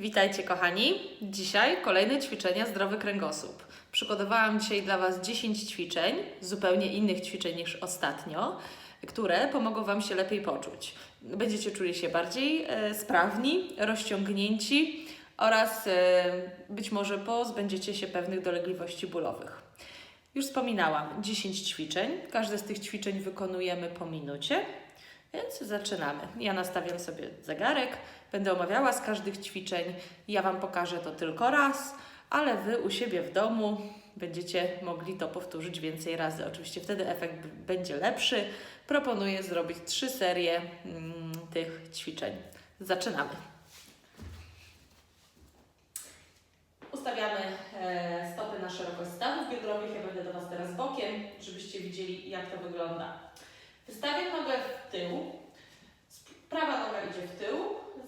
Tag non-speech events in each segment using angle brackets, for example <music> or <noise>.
Witajcie kochani. Dzisiaj kolejne ćwiczenia zdrowy kręgosłup. Przygotowałam dzisiaj dla Was 10 ćwiczeń, zupełnie innych ćwiczeń niż ostatnio, które pomogą Wam się lepiej poczuć. Będziecie czuli się bardziej e, sprawni, rozciągnięci oraz e, być może pozbędziecie się pewnych dolegliwości bólowych. Już wspominałam 10 ćwiczeń. Każde z tych ćwiczeń wykonujemy po minucie, więc zaczynamy. Ja nastawiam sobie zegarek, będę omawiała z każdych ćwiczeń. Ja Wam pokażę to tylko raz, ale Wy u siebie w domu będziecie mogli to powtórzyć więcej razy. Oczywiście wtedy efekt będzie lepszy. Proponuję zrobić trzy serie mm, tych ćwiczeń. Zaczynamy. Ustawiamy e, stopy na szerokość stawów biodrowych. Ja będę do Was teraz bokiem, żebyście widzieli, jak to wygląda. Wystawiam nogę w tył. Prawa noga idzie w tył,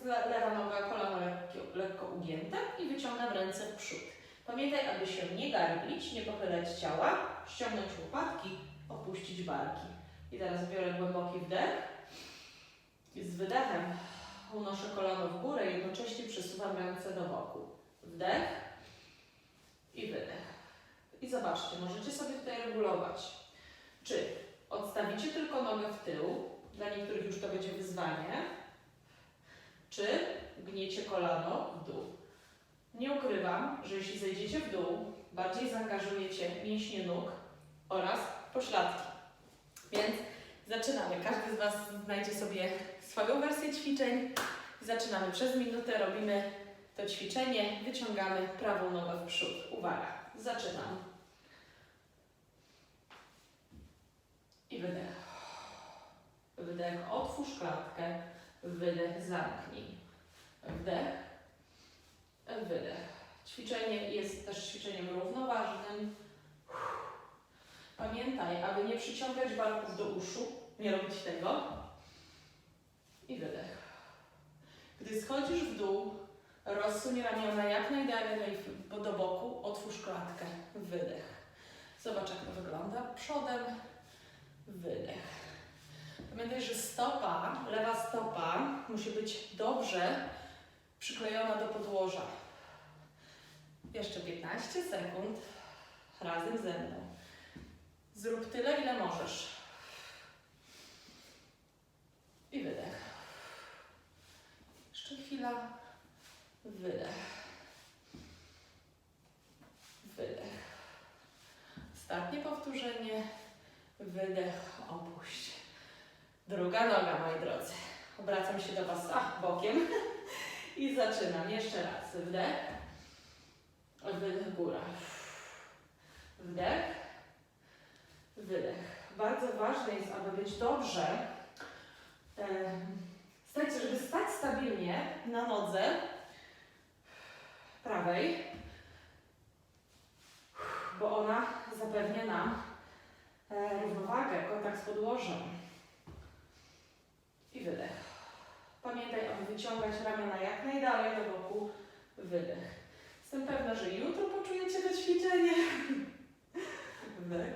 le- lewa noga, kolano lekko, lekko ugięte i wyciągam ręce w przód. Pamiętaj, aby się nie garbić, nie pochylać ciała, ściągnąć łopatki, opuścić barki. I teraz biorę głęboki wdech i z wydechem unoszę kolano w górę, jednocześnie przesuwam ręce do boku. Wdech i wydech. I zobaczcie, możecie sobie tutaj regulować. Czy odstawicie tylko nogę w tył, dla niektórych już to będzie wyzwanie, czy gniecie kolano w dół. Nie ukrywam, że jeśli zejdziecie w dół, bardziej zaangażujecie mięśnie nóg oraz pośladki. Więc zaczynamy. Każdy z Was znajdzie sobie swoją wersję ćwiczeń. Zaczynamy przez minutę, robimy to ćwiczenie, wyciągamy prawą nogę w przód. Uwaga, zaczynam. I wydech. Wydech, otwórz klatkę. Wydech, zamknij. Wdech, wydech. Ćwiczenie jest też ćwiczeniem równoważnym. Pamiętaj, aby nie przyciągać barków do uszu, nie robić tego. I wydech. Gdy schodzisz w dół, rozsuń ramiona jak najdalej do boku, otwórz klatkę. Wydech. Zobacz, jak to wygląda. Przodem, wydech. Pamiętaj, że stopa, lewa stopa musi być dobrze przyklejona do podłoża. Jeszcze 15 sekund razem ze mną. Zrób tyle, ile możesz. I wydech. Jeszcze chwila. Wydech. Wydech. Ostatnie powtórzenie. Wydech, opuść. Druga noga, moi drodzy. Obracam się do Was a, bokiem <laughs> i zaczynam. Jeszcze raz. Wdech. Wydech, góra. Wdech. Wydech. Bardzo ważne jest, aby być dobrze. Stać, żeby stać stabilnie na nodze prawej, bo ona zapewnia nam e, równowagę, kontakt z podłożem. I wydech. Pamiętaj, aby wyciągać ramiona jak najdalej do boku. Wydech. Jestem pewna, że jutro poczujecie to ćwiczenie. <laughs> Wdech.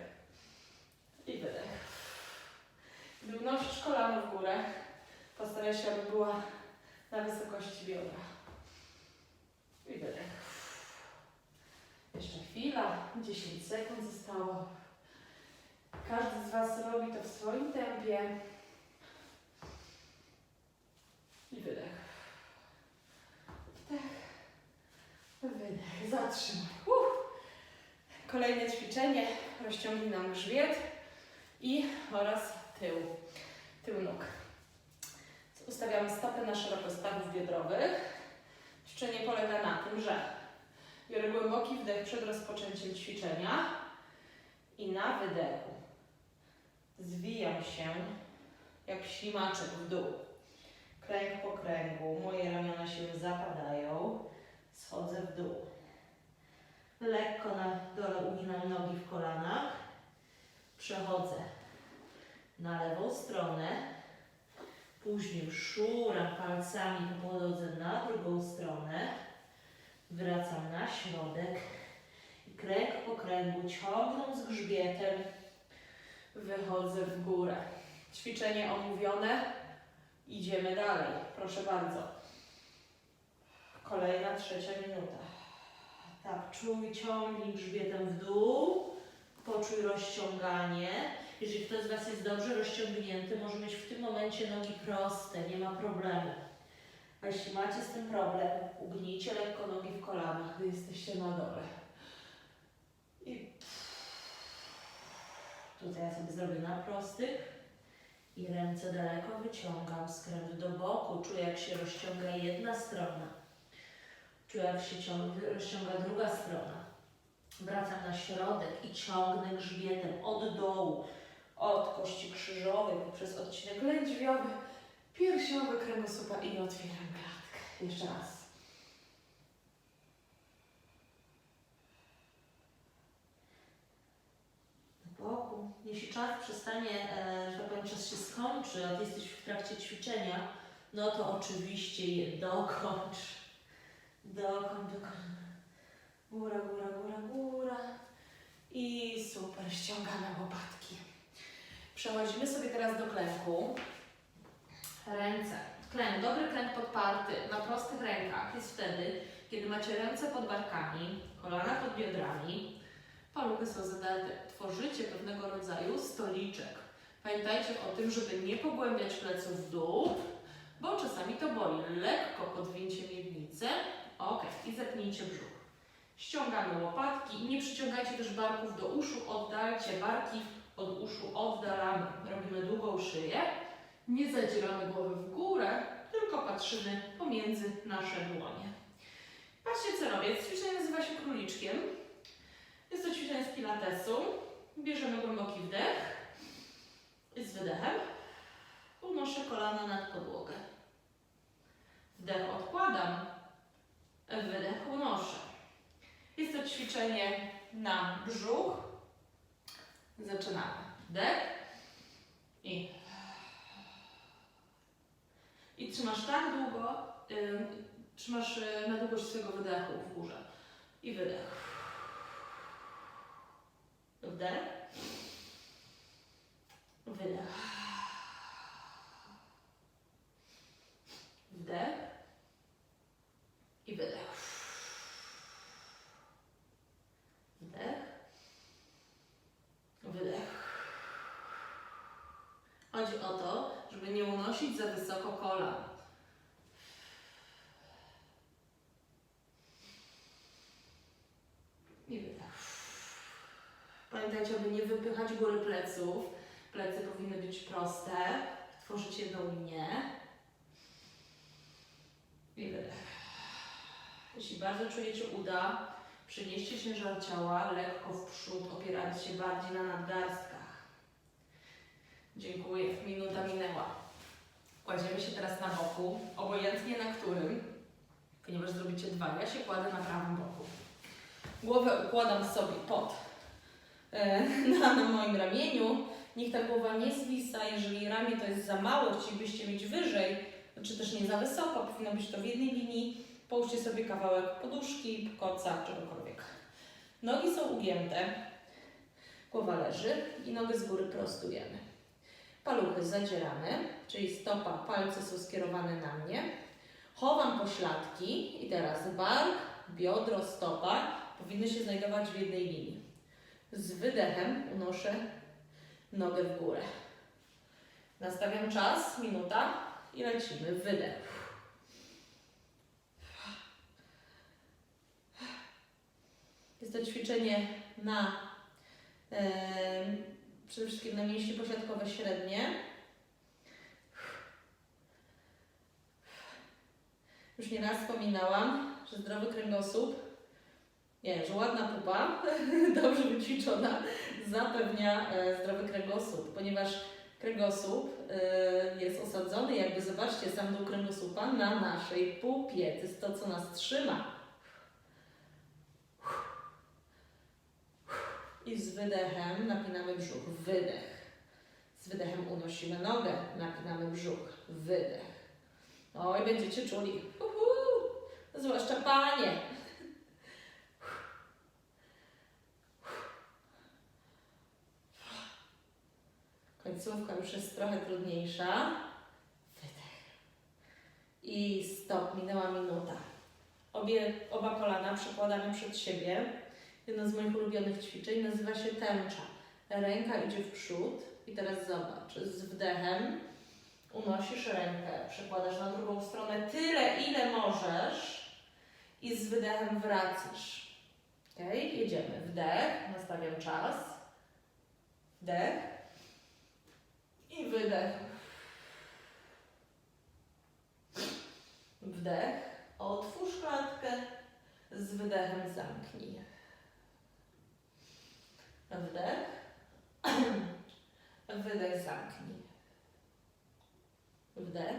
I wydech. Gdy unosisz kolano w górę, postaraj się, aby była na wysokości biodra. I wydech. Jeszcze chwila, 10 sekund zostało. Każdy z Was robi to w swoim tempie. I wydech. Wdech. Wydech. Zatrzymaj. Uff. Kolejne ćwiczenie. Rozciągnij nam grzbiet i oraz tył. Tył nóg. Ustawiamy stopy na szerokość stawów biodrowych. Ćwiczenie polega na tym, że biorę głęboki wdech przed rozpoczęciem ćwiczenia i na wydechu zwijam się jak ślimaczek w dół. Kręg po kręgu, moje ramiona się zapadają, schodzę w dół. Lekko na dole uginam nogi w kolanach, przechodzę na lewą stronę, później szuram palcami po podłodze na drugą stronę, wracam na środek kręg po kręgu ciągnąc grzbietem wychodzę w górę. Ćwiczenie omówione. Idziemy dalej. Proszę bardzo. Kolejna trzecia minuta. Tak, czuj, ciągnij grzbietem w dół, poczuj rozciąganie. Jeżeli ktoś z Was jest dobrze rozciągnięty, może mieć w tym momencie nogi proste, nie ma problemu. A jeśli macie z tym problem, ugnijcie lekko nogi w kolanach, gdy jesteście na dole. I tutaj ja sobie zrobię na prostych. I ręce daleko wyciągam, skręt do boku. Czuję, jak się rozciąga jedna strona. Ciąg- rozciąga druga strona. Wracam na środek i ciągnę grzbietem od dołu, od kości krzyżowej poprzez odcinek lędźwiowy, piersiowy kręgosłupa i otwieram klatkę. Jeszcze raz. Boku. Jeśli czas przestanie, e, że tak powiem, czas się skończy, a ty jesteś w trakcie ćwiczenia, no to oczywiście je dokończ. Dokończ, dokończ. Góra, góra, góra, góra. I super, ściągamy łopatki. Przechodzimy sobie teraz do klęku. Ręce. Klęk, dobry klęk podparty na prostych rękach jest wtedy, kiedy macie ręce pod barkami, kolana pod biodrami, paluchy są zadarte. Tworzycie pewnego rodzaju stoliczek. Pamiętajcie o tym, żeby nie pogłębiać pleców w dół, bo czasami to boli. Lekko podwinięcie miednicy. Brzuch. Ściągamy łopatki i nie przyciągajcie też barków do uszu, oddalcie barki od uszu, oddalamy. Robimy długą szyję. Nie zadzieramy głowy w górę, tylko patrzymy pomiędzy nasze dłonie. Patrzcie co robię. Ćwiczenie nazywa się króliczkiem. Jest to ćwiczenie z pilatesu. Bierzemy głęboki wdech i z wydechem unoszę kolana nad podłogę. Wdech odkładam, wydech unoszę. Jest to ćwiczenie na brzuch. Zaczynamy. Wdech i i trzymasz tak długo, ym, trzymasz y, na długość swojego wydechu w górze. I wydech. Wdech. Wydech. Wdech. I wydech. Wdech. Wydech. Chodzi o to, żeby za wysoko kolan. I wydech. Pamiętajcie, aby nie wypychać góry pleców. Plecy powinny być proste. Tworzyć jedną linię. I wydech. Jeśli bardzo czujecie uda, przenieście ciężar ciała lekko w przód, opierając się bardziej na nadgarstkach. Dziękuję. Minuta minęła. Kładziemy się teraz na boku, obojętnie na którym, ponieważ zrobicie dwa. Ja się kładę na prawym boku. Głowę układam sobie pod e, <laughs> na, na moim ramieniu. Niech ta głowa nie zwisa. Jeżeli ramię to jest za mało, chcielibyście mieć wyżej, czy też nie za wysoko, powinno być to w jednej linii. Połóżcie sobie kawałek poduszki, koca, czegokolwiek. Nogi są ugięte, głowa leży i nogę z góry prostujemy. Paluchy zadzieramy, czyli stopa, palce są skierowane na mnie. Chowam pośladki i teraz bark, biodro, stopa powinny się znajdować w jednej linii. Z wydechem unoszę nogę w górę. Nastawiam czas, minuta i lecimy. Wydech. Jest to ćwiczenie na em, przede wszystkim na mięśnie pośladkowe średnie. Już nieraz wspominałam, że zdrowy kręgosłup, nie, że ładna pupa, <laughs> dobrze wyćwiczona, zapewnia e, zdrowy kręgosłup, ponieważ kręgosłup e, jest osadzony, jakby zobaczcie, sam dół kręgosłupa na naszej pupie. To jest to, co nas trzyma. I z wydechem napinamy brzuch. Wydech. Z wydechem unosimy nogę, napinamy brzuch. Wydech. Oj, będziecie czuli. Uhu. Zwłaszcza panie. Końcówka już jest trochę trudniejsza. Wydech. I stop, minęła minuta. obie, oba kolana przekładamy przed siebie. Jedno z moich ulubionych ćwiczeń nazywa się tęcza. Ręka idzie w przód i teraz zobacz, z wdechem unosisz rękę, przekładasz na drugą stronę tyle, ile możesz i z wydechem wracasz. Ok, jedziemy. Wdech, nastawiam czas. Wdech i wydech. Wdech, otwórz klatkę, z wydechem zamknij. Wdech, <clears throat> wydech, zamknij. Wdech,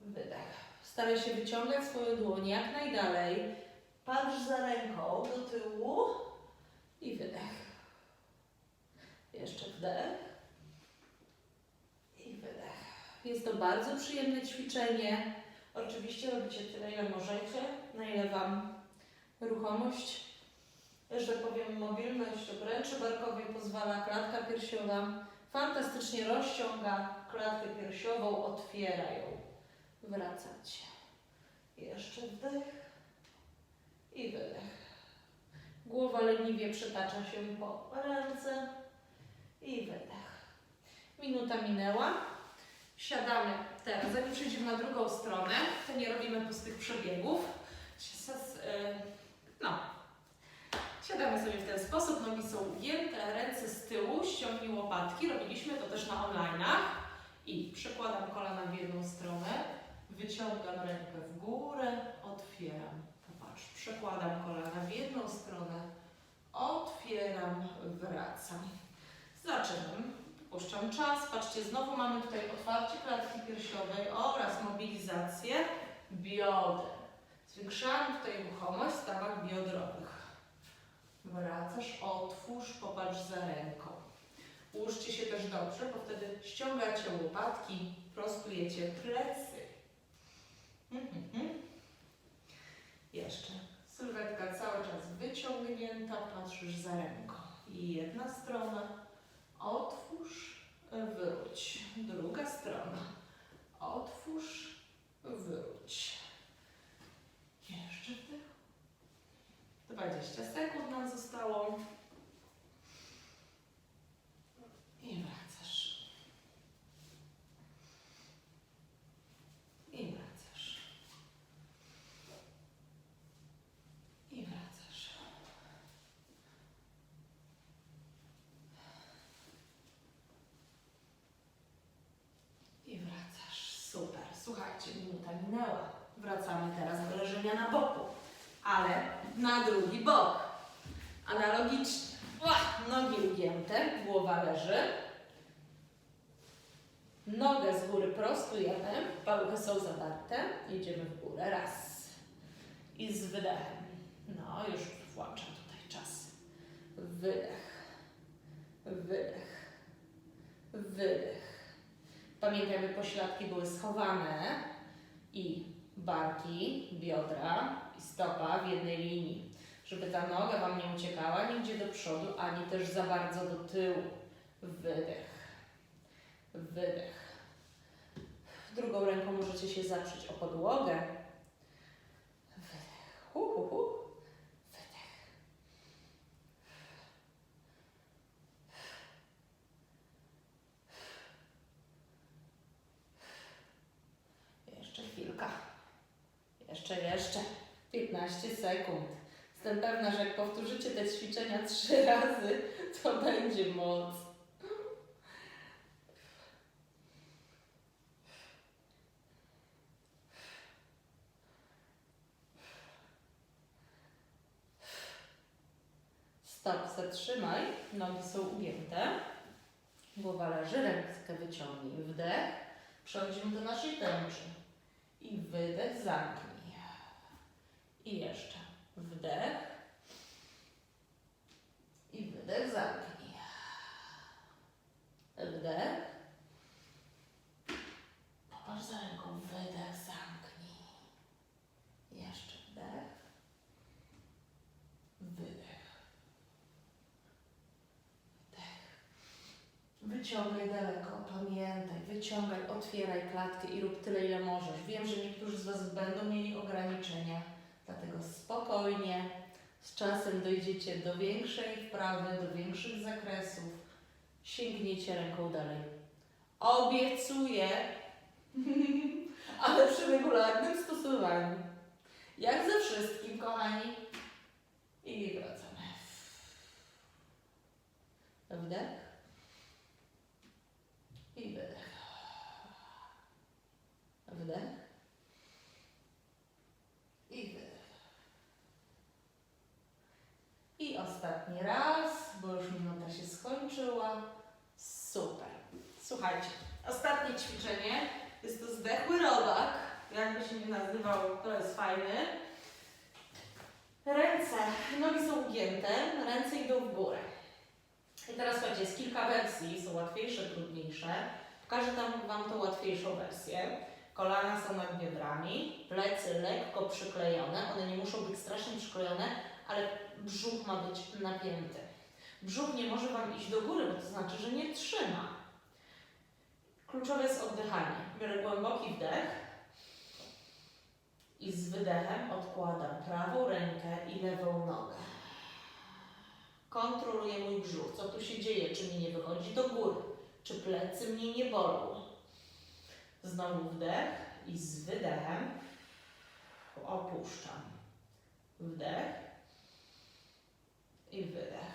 wydech. Staraj się wyciągać swoje dłonie jak najdalej. Patrz za ręką do tyłu i wydech. Jeszcze wdech i wydech. Jest to bardzo przyjemne ćwiczenie. Oczywiście robicie tyle, ile możecie, na ile Wam ruchomość, że powiem mobilność obręczy barkowej pozwala, klatka piersiowa fantastycznie rozciąga klatkę piersiową, otwiera ją. Wracacie. Jeszcze wdech i wydech. Głowa leniwie przetacza się po ręce i wydech. Minuta minęła. Siadamy teraz, zanim przejdziemy na drugą stronę, to nie robimy pustych przebiegów. No. Siadamy sobie w ten sposób, nogi są ugięte, ręce z tyłu, ściągnij łopatki. Robiliśmy to też na online'ach. I przekładam kolana w jedną stronę, wyciągam rękę w górę, otwieram. Popatrz, przekładam kolana w jedną stronę, otwieram, wracam. Zaczynam. Puszczam czas. Patrzcie, znowu mamy tutaj otwarcie klatki piersiowej oraz mobilizację bioder. Zwiększamy tutaj ruchomość w stawach biodrowych. Wracasz, otwórz, popatrz za ręką. Ułóżcie się też dobrze, bo wtedy ściągacie łopatki, prostujecie plecy. Mhm. Jeszcze. Sylwetka cały czas wyciągnięta, patrzysz za ręką. Jedna strona, otwórz, wróć. Druga strona, otwórz, wróć. Jeszcze wdech. 20 sekund nam zostało. I wracasz. I wracasz. I wracasz. I wracasz. Super. Minęła. Wracamy teraz do leżenia na boku, ale na drugi bok. Analogicznie. Ła, nogi ugięte, głowa leży. Nogę z góry prostujemy, paluchy są zadarte, idziemy w górę, raz. I z wydechem. No, już włączam tutaj czas. Wydech, wydech, wydech. Pamiętaj, by pośladki były schowane i barki, biodra i stopa w jednej linii żeby ta noga Wam nie uciekała nigdzie do przodu, ani też za bardzo do tyłu. Wydech. Wydech. Drugą ręką możecie się zaprzeć o podłogę. Wydech. Hu, hu, hu. Wydech. Jeszcze chwilka. Jeszcze, jeszcze. 15 sekund. Jestem pewna, że jak powtórzycie te ćwiczenia trzy <laughs> razy, to będzie moc. Stop, zatrzymaj. Nogi są ugięte. Głowa leży, rękę wyciągnij. Wdech. Przechodzimy do naszej tęczy. I wydech, zamknij. I jeszcze. Wdech. I wydech, zamknij. Wdech. Popatrz za ręką. Wydech, zamknij. Jeszcze wdech. Wydech. Wdech. Wyciągaj daleko pamiętaj, wyciągaj, otwieraj klatkę i rób tyle, ile możesz. Wiem, że niektórzy z Was będą mieli ograniczenia, dlatego spokojnie, z czasem dojdziecie do większej wprawy, do większych zakresów. Sięgniecie ręką dalej. Obiecuję, <laughs> ale przy regularnym stosowaniu. Jak ze wszystkim, kochani. I wracamy. Wdech. I wydech. Wdech. I wydech. I ostatni raz, bo już minuta się skończyła. Super. Słuchajcie, ostatnie ćwiczenie jest to zdechły rodak. Jakby się nie nazywał, to jest fajny. Ręce, nogi są ugięte, ręce idą w górę. I teraz słuchajcie, jest kilka wersji, są łatwiejsze, trudniejsze. Pokażę tam Wam tą łatwiejszą wersję. Kolana są nad biodrami, plecy lekko przyklejone, one nie muszą być strasznie przyklejone, ale brzuch ma być napięty. Brzuch nie może Wam iść do góry, bo to znaczy, że nie trzyma. Kluczowe jest oddychanie. Biorę głęboki wdech i z wydechem odkładam prawą rękę i lewą nogę. Kontroluję mój brzuch. Co tu się dzieje? Czy mi nie wychodzi do góry? Czy plecy mnie nie bolą? Znowu wdech i z wydechem opuszczam. Wdech i wydech.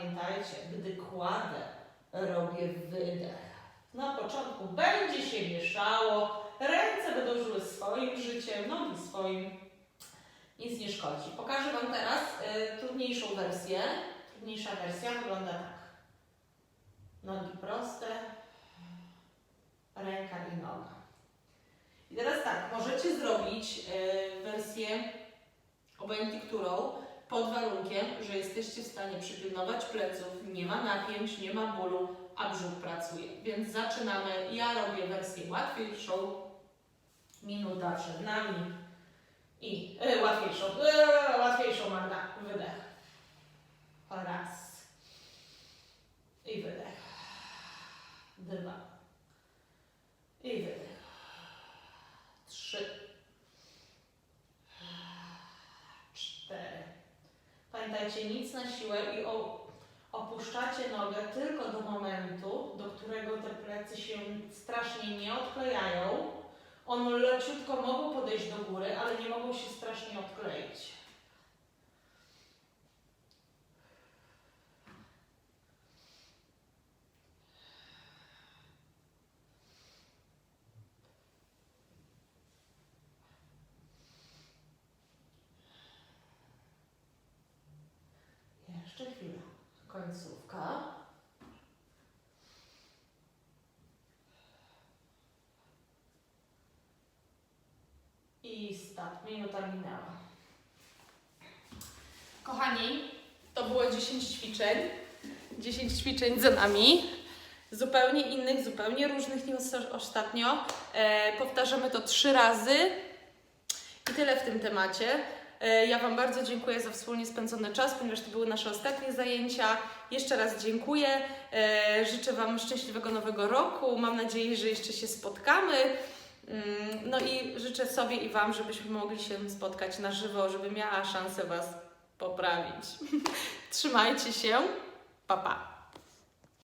Pamiętajcie, gdy kładę, robię wydech. Na początku będzie się mieszało, ręce będą żyły swoim życiem, nogi swoim. Nic nie szkodzi. Pokażę Wam teraz y, trudniejszą wersję. Trudniejsza wersja wygląda tak. Nogi proste, ręka i noga. I teraz tak, możecie zrobić y, wersję obojętnie którą, pod warunkiem, że jesteście w stanie przypilnować pleców, nie ma napięć, nie ma bólu, a brzuch pracuje. Więc zaczynamy. Ja robię wersję łatwiejszą. Minuta przed nami. I e, łatwiejszą, e, łatwiejszą Magda. Wydech. Raz. I wydech. Dwa. I wydech. Trzy. Cztery. Pamiętajcie, nic na siłę i opuszczacie nogę tylko do momentu, do którego te plecy się strasznie nie odklejają. One leciutko mogą podejść do góry, ale nie mogą się strasznie odkleić. Jeszcze chwila. Końcówka. I start. Minuta minęła. Kochani, to było 10 ćwiczeń. 10 ćwiczeń za nami. Zupełnie innych, zupełnie różnych niż ostatnio. E, powtarzamy to trzy razy. I tyle w tym temacie. E, Ja Wam bardzo dziękuję za wspólnie spędzony czas, ponieważ to były nasze ostatnie zajęcia. Jeszcze raz dziękuję. E, Życzę Wam szczęśliwego nowego roku. Mam nadzieję, że jeszcze się spotkamy. Mm, No i życzę sobie i Wam, żebyśmy mogli się spotkać na żywo, żeby miała szansę Was poprawić. <laughs> Trzymajcie się. Pa, pa.